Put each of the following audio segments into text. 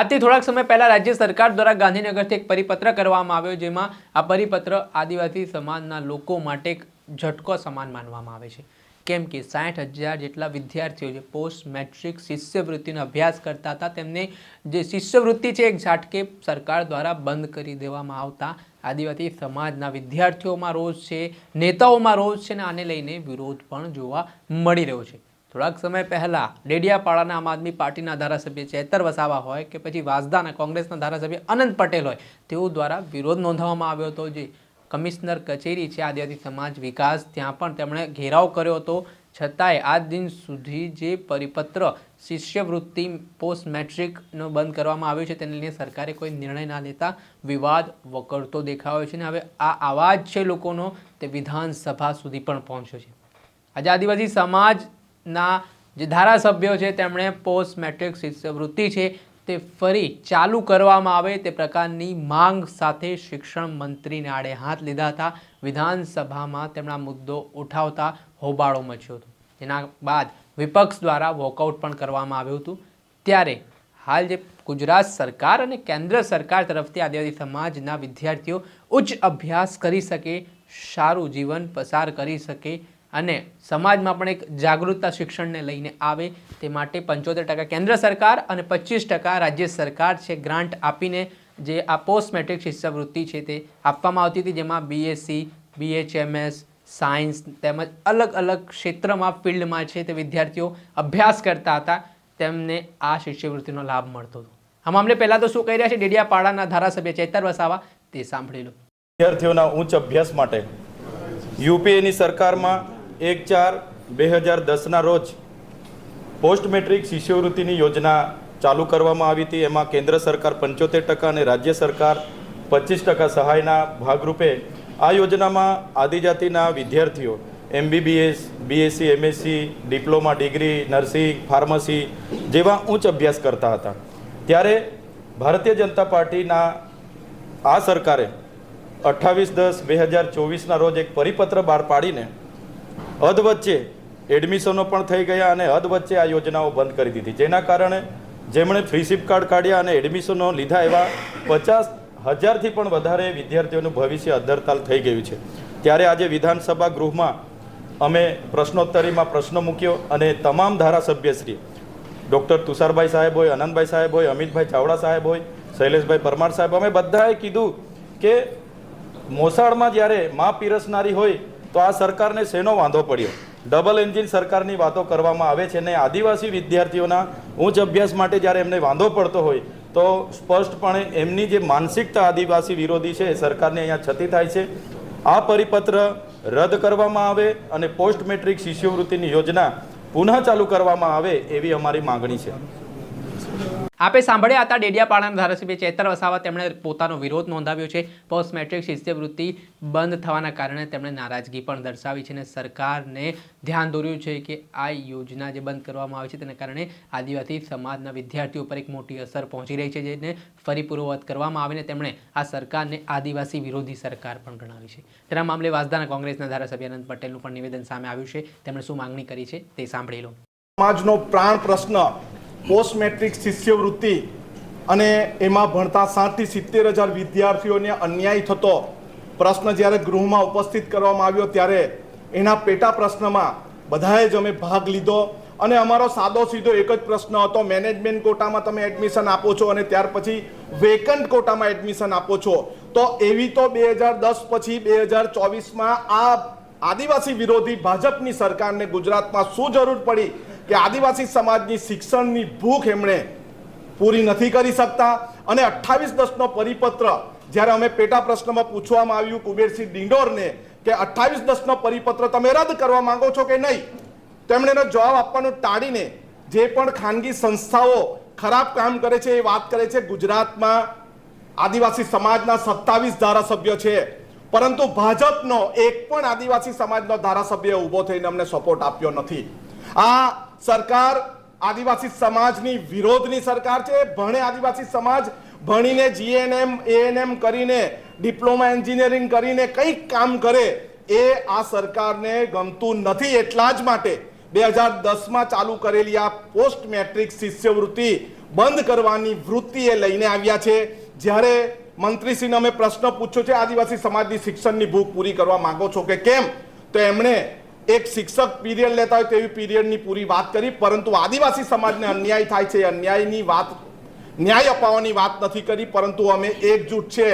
આજથી થોડાક સમય પહેલાં રાજ્ય સરકાર દ્વારા ગાંધીનગરથી એક પરિપત્ર કરવામાં આવ્યો, જેમાં આ પરિપત્ર આદિવાસી સમાજના લોકો માટે એક ઝટકો સમાન માનવામાં આવે છે. કેમ કે સાઠ હજાર જેટલા વિદ્યાર્થીઓ જે પોસ્ટ મેટ્રિક શિષ્યવૃત્તિનો અભ્યાસ કરતા હતા, તેમને જે શિષ્યવૃત્તિ છે એક ઝાટકે સરકાર દ્વારા બંધ કરી દેવામાં આવતા. આદિવાસી સમાજના વિદ્યાર્થીઓમાં રોષ છે, નેતાઓમાં રોષ છે ને આને લઈને વિરોધ પણ જોવા મળી રહ્યો છે. થોડાક સમય પહેલાં ડેડિયાપાડાના આમ આદમી પાર્ટીના ધારાસભ્ય ચેતર વસાવા હોય કે પછી વાસદાના કોંગ્રેસના ધારાસભ્ય અનંત પટેલ હોય, તેઓ દ્વારા વિરોધ નોંધાવવામાં આવ્યો હતો જે કમિશનર કચેરી છે આદિવાસી સમાજ વિકાસ, ત્યાં પણ તેમણે ઘેરાવ કર્યો હતો. છતાંય આજ દિન સુધી જે પરિપત્ર શિષ્યવૃત્તિ પોસ્ટ મેટ્રિકનો બંધ કરવામાં આવ્યો છે, તેને લઈને સરકારે કોઈ નિર્ણય ના લેતા વિવાદ વકરતો દેખાયો છે અને હવે આ આવાજ છે લોકોનો તે વિધાનસભા સુધી પણ પહોંચ્યો છે. આજે આદિવાસી સમાજના જે ધારાસભ્યો છે, તેમણે પોસ્ટ મેટ્રિક શિષ્યવૃત્તિ છે, તે ફરી ચાલુ કરવામાં આવે તે પ્રકારની માંગ સાથે શિક્ષણ મંત્રીને આડે હાથ લીધા હતા. વિધાનસભામાં તેમના મુદ્દો ઉઠાવતા હોબાળો મચ્યો હતો. જેના બાદ વિપક્ષ દ્વારા વોકઆઉટ પણ કરવામાં આવ્યું હતું. ત્યારે હાલ જે ગુજરાત સરકાર અને કેન્દ્ર સરકાર તરફથી આદિવાસી સમાજના વિદ્યાર્થીઓ ઉચ્ચ અભ્યાસ કરી શકે, સારું જીવન પસાર કરી શકે અને સમાજમાં પણ એક જાગૃતતા શિક્ષણને લઈને આવે તે માટે પંચોતેર ટકા કેન્દ્ર સરકાર અને પચીસ ટકા રાજ્ય સરકાર છે ગ્રાન્ટ આપીને જે આ પોસ્ટ મેટ્રિક શિષ્યવૃત્તિ છે તે આપવામાં આવતી હતી, જેમાં બીએસસી બીએચએમએસ સાયન્સ તેમજ અલગ અલગ ક્ષેત્રમાં ફિલ્ડમાં છે તે વિદ્યાર્થીઓ અભ્યાસ કરતા હતા, તેમને આ શિષ્યવૃત્તિનો લાભ મળતો હતો. આ મામલે પહેલાં તો શું કહી રહ્યા છે? ડેડિયાપાડાના ધારાસભ્ય ચેતર વસાવા, તે સાંભળી લો. વિદ્યાર્થીઓના ઉચ્ચ અભ્યાસ માટે યુપીએની સરકારમાં એક ચાર બે હજાર દસના રોજ પોસ્ટ મેટ્રિક શિષ્યવૃત્તિની યોજના ચાલુ કરવામાં આવી હતી. એમાં કેન્દ્ર સરકાર પંચોતેર ટકા અને રાજ્ય સરકાર પચીસ ટકા સહાયના ભાગરૂપે આ યોજનામાં આદિજાતિના વિદ્યાર્થીઓ, MBBS, BSc, MSc, diploma, degree, nursing, pharmacy જેવા ઉચ્ચ અભ્યાસ કરતા હતા. ત્યારે ભારતીય જનતા પાર્ટીના આ સરકારે અઠ્ઠાવીસ દસ બે હજાર ચોવીસના રોજ એક પરિપત્ર બહાર પાડીને હદ વચ્ચે એડમિશનો પણ થઈ ગયા અને હદ વચ્ચે આ યોજનાઓ બંધ કરી દીધી. જેના કારણે જેમણે ફ્રીશિપ કાર્ડ કાઢ્યા અને એડમિશનો લીધા એવા પચાસ હજારથી પણ વધારે વિદ્યાર્થીઓનું ભવિષ્ય અદ્ધરતાલ થઈ ગયું છે. ત્યારે આજે વિધાનસભા ગૃહમાં અમે પ્રશ્નોત્તરીમાં પ્રશ્ન મૂક્યો અને તમામ ધારાસભ્યશ્રી ડૉક્ટર તુષારભાઈ સાહેબ હોય, આનંદભાઈ સાહેબ હોય, અમિતભાઈ ચાવડા સાહેબ હોય, શૈલેષભાઈ પરમાર સાહેબ, અમે બધાએ કીધું કે મોસાળમાં જ્યારે મા પીરસનારી હોય તો આ સરકારને શેનો વાંધો પડ્યો? ડબલ એન્જિન સરકારની વાતો કરવામાં આવે છે ને આદિવાસી વિદ્યાર્થીઓના ઉચ્ચ અભ્યાસ માટે જ્યારે એમને વાંધો પડતો હોય, તો સ્પષ્ટપણે એમની જે માનસિકતા આદિવાસી વિરોધી છે એ સરકારને અહીંયા છતી થાય છે. આ પરિપત્ર રદ કરવામાં આવે અને પોસ્ટ મેટ્રિક શિષ્યવૃત્તિની યોજના પુનઃ ચાલુ કરવામાં આવે એવી અમારી માગણી છે. આપે સાંભળ્યા હતા ડેડિયાપાડાના ધારાસભ્ય ચેતર વસાવા, તેમણે પોતાનો વિરોધ નોંધાવ્યો છે. પોસ્ટ મેટ્રિક શિષ્યવૃત્તિ બંધ થવાના કારણે તેમણે નારાજગી પણ દર્શાવી છે અને સરકારને ધ્યાન દોર્યું છે કે આ યોજના જે બંધ કરવામાં આવી છે તેના કારણે આદિવાસી સમાજના વિદ્યાર્થીઓ પર એક મોટી અસર પહોંચી રહી છે, જેને ફરી પૂર્વવત કરવામાં આવીને તેમણે આ સરકારને આદિવાસી વિરોધી સરકાર પણ ગણાવી છે. તેના મામલે વાસદાના કોંગ્રેસના ધારાસભ્ય અનંત પટેલનું પણ નિવેદન સામે આવ્યું છે. તેમણે શું માંગણી કરી છે તે સાંભળી લો. સમાજનો પ્રાણ પ્રશ્ન પોસ્ટ મેટ્રિક શિષ્યવૃત્તિ અને એમાં ભણતા સાતથી સિત્તેર હજાર વિદ્યાર્થીઓને અન્યાય થતો પ્રશ્ન જ્યારે ગૃહમાં ઉપસ્થિત કરવામાં આવ્યો ત્યારે એના પેટા પ્રશ્નમાં બધાએ જ અમે ભાગ લીધો અને અમારો સાદો સીધો એક જ પ્રશ્ન હતો, મેનેજમેન્ટ કોટામાં તમે એડમિશન આપો છો? અને ત્યાર પછી, વેકન્ટ કોટામાં એડમિશન આપો છો? તો એવી તો બે હજાર દસ પછી બે હજાર ચોવીસમાં આ આદિવાસી વિરોધી ભાજપની સરકારને ગુજરાતમાં શું જરૂર પડી? કે આદિવાસી સમાજની શિક્ષણની ભૂખ એમણે પૂરી નથી કરી શકતા. અને અઠ્ઠાવીસ દસનો પરિપત્ર, જ્યારે અમે પેટા પ્રશ્નમાં પૂછવામાં આવ્યું કુબેરસિંહ ડિંડોરને કે અઠ્ઠાવીસ દસનો પરિપત્ર તમે રદ કરવા માંગો છો કે નહીં? તેમણે એનો જવાબ આપવાનું ટાળીને જે પણ ખાનગી સંસ્થાઓ ખરાબ કામ કરે છે એ વાત કરે છે. ગુજરાતમાં આદિવાસી સમાજના સત્તાવીસ ધારાસભ્ય છે. પરંતુ ભાજપનો એક પણ આદિવાસી સમાજનો ધારાસભ્ય ઊભો થઈને અમને સપોર્ટ આપ્યો નથી. આ સરકાર આદિવાસી સમાજની વિરોધની સરકાર છે. ભણે આદિવાસી સમાજ ભણીને જીએનએમ એએનએમ કરીને, ડિપ્લોમા એન્જિનિયરિંગ કરીને કંઈક કામ કરે એ આ સરકારને ગમતું નથી. એટલા જ માટે બે હજાર દસમાં ચાલુ કરેલી આ પોસ્ટ મેટ્રિક શિષ્યવૃત્તિ બંધ કરવાની વૃત્તિ એ લઈને આવ્યા છે. જ્યારે મંત્રીશ્રીને અમે પ્રશ્ન પૂછ્યો છે, આદિવાસી સમાજની શિક્ષણની ભૂખ પૂરી કરવા માંગો છો કે કેમ? તો એમણે એક શિક્ષક પીરિયડ લેતા હોય તેવી પીરિયડની પૂરી વાત કરી, પરંતુ આદિવાસી સમાજને અન્યાય થાય છે. અન્યાયની વાત, ન્યાય અપાવવાની વાત નથી કરી, પરંતુ અમે એકજૂટ છે.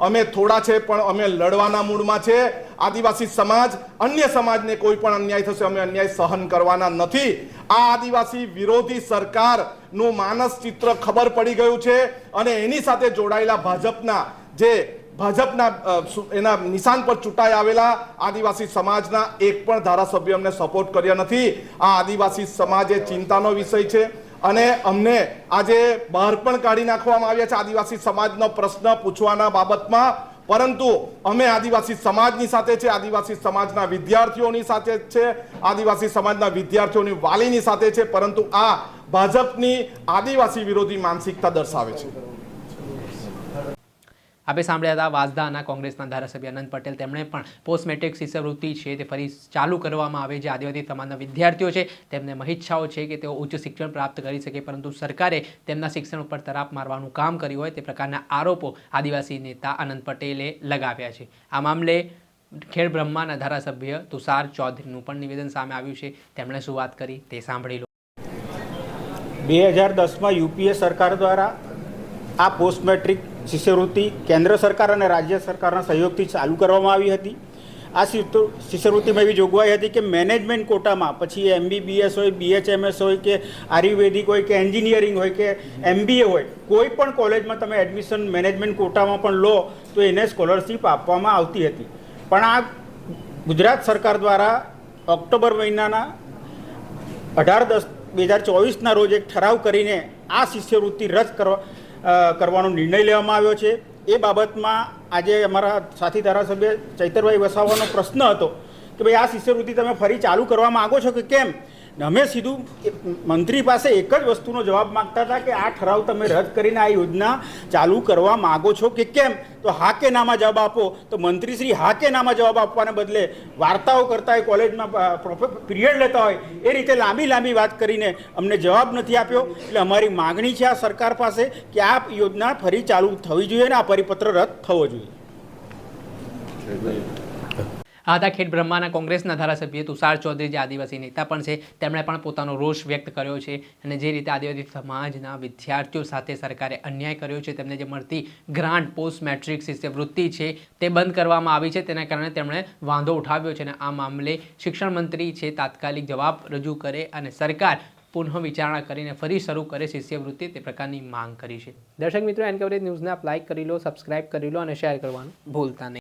અમે થોડા છે, પણ અમે લડવાના મૂડમાં છે. આદિવાસી સમાજ, અન્ય સમાજને કોઈ પણ અન્યાય થશે, અમે અન્યાય સહન કરવાના નથી. આ આદિવાસી વિરોધી સરકારનું માનસ ચિત્ર ખબર પડી ગયું છે અને એની સાથે જોડાયેલા ભાજપના જે ભાજપના એના નિશાન પર ચૂંટાઈ આવેલા આદિવાસી સમાજના એક પણ ધારાસભ્ય અમને સપોર્ટ કર્યા નથી. આ આદિવાસી સમાજ એ ચિંતાનો વિષય છે અને અમને આજે બહાર પણ કાઢી નાખવામાં આવ્યા છે આદિવાસી સમાજનો પ્રશ્ન પૂછવાના બાબતમાં. પરંતુ અમે આદિવાસી સમાજની સાથે છે, આદિવાસી સમાજના વિદ્યાર્થીઓની સાથે છે, આદિવાસી સમાજના વિદ્યાર્થીઓની વાલીની સાથે છે, પરંતુ આ ભાજપની આદિવાસી વિરોધી માનસિકતા દર્શાવે છે. આપણે સાંભળ્યા હતા વાસદાના કોંગ્રેસના ધારાસભ્ય અનંત પટેલ. તેમણે પણ પોસ્ટ મેટ્રિક શિષ્યવૃત્તિ છે તે ફરી ચાલુ કરવામાં આવે જે આદિવાસી સમાજના વિદ્યાર્થીઓ છે, તેમને મહિચ્છાઓ છે કે તેઓ ઉચ્ચ શિક્ષણ પ્રાપ્ત કરી શકે, પરંતુ સરકારે તેમના શિક્ષણ ઉપર તરાપ મારવાનું કામ કર્યું હોય તે પ્રકારના આરોપો આદિવાસી નેતા અનંત પટેલે લગાવ્યા છે. આ મામલે ખેડ બ્રહ્માના ધારાસભ્ય તુષાર ચૌધરીનું પણ નિવેદન સામે આવ્યું છે. તેમણે શું વાત કરી તે સાંભળી લો. બે હજાર દસમાં યુપીએ સરકાર દ્વારા આ પોસ્ટ મેટ્રિક શિષ્યવૃત્તિ કેન્દ્ર સરકાર અને રાજ્ય સરકારના સહયોગથી ચાલુ કરવામાં આવી હતી. આ શિષ્ય- શિષ્યવૃત્તિમાં એવી જોગવાઈ હતી કે મેનેજમેન્ટ કોટામાં, પછી એમબીબીએસ હોય, બીએચએમએસ હોય કે આયુર્વેદિક હોય કે એન્જિનિયરિંગ હોય કે એમબીએ હોય, કોઈ પણ કોલેજમાં તમે એડમિશન મેનેજમેન્ટ કોટામાં પણ લો, તો એને સ્કોલરશિપ આપવામાં આવતી હતી. પણ આ ગુજરાત સરકાર દ્વારા ઓક્ટોબર મહિનાના અઢાર દસ, બે હજાર ચોવીસના રોજ એક ઠરાવ કરીને આ શિષ્યવૃત્તિ રદ કરવા કરવાનો નિર્ણય લેવામાં આવ્યો છે. એ બાબતમાં આજે અમારા સાથી ધારાસભ્ય ચૈતરભાઈ વસાવાનો પ્રશ્ન હતો કે ભાઈ આ શિષ્યવૃત્તિ તમે ફરી ચાલુ કરવા માગો છો કે કેમ? અમે સીધું મંત્રી પાસે એક જ વસ્તુનો જવાબ માંગતા હતા કે આ ઠરાવ તમે રદ કરીને આ યોજના ચાલુ કરવા માગો છો કે કેમ? તો હા કે નામાં જવાબ આપો. તો મંત્રીશ્રી હા કે નામાં જવાબ આપવાને બદલે વાર્તાઓ કરતા હોય, કોલેજમાં પીરિયડ લેતા હોય, એ રીતે લાંબી લાંબી વાત કરીને અમને જવાબ નથી આપ્યો. એટલે અમારી માગણી છે આ સરકાર પાસે કે આ યોજના ફરી ચાલુ થવી જોઈએ અને આ પરિપત્ર રદ થવો જોઈએ. આ હતા ખેડ બ્રહ્માના કોંગ્રેસના ધારાસભ્ય તુષાર ચૌધરી જે આદિવાસી નેતા પણ છે, તેમણે પણ પોતાનો રોષ વ્યક્ત કર્યો છે અને જે રીતે આદિવાસી સમાજના વિદ્યાર્થીઓ સાથે સરકારે અન્યાય કર્યો છે, તેમને જે મળતી ગ્રાન્ટ, પોસ્ટ મેટ્રિક શિષ્યવૃત્તિ છે, તે બંધ કરવામાં આવી છે, તેના કારણે તેમણે વાંધો ઉઠાવ્યો છે અને આ મામલે શિક્ષણ મંત્રી છે, તાત્કાલિક જવાબ રજૂ કરે અને સરકાર પુનઃ વિચારણા કરીને ફરી શરૂ કરે શિષ્યવૃત્તિ તે પ્રકારની માંગ કરી છે. દર્શક મિત્રો, એનકવરેજ ન્યૂઝને આપ લાઇક કરી લો સબસ્ક્રાઇબ કરી લો અને શેર કરવાનું ભૂલતા નહીં.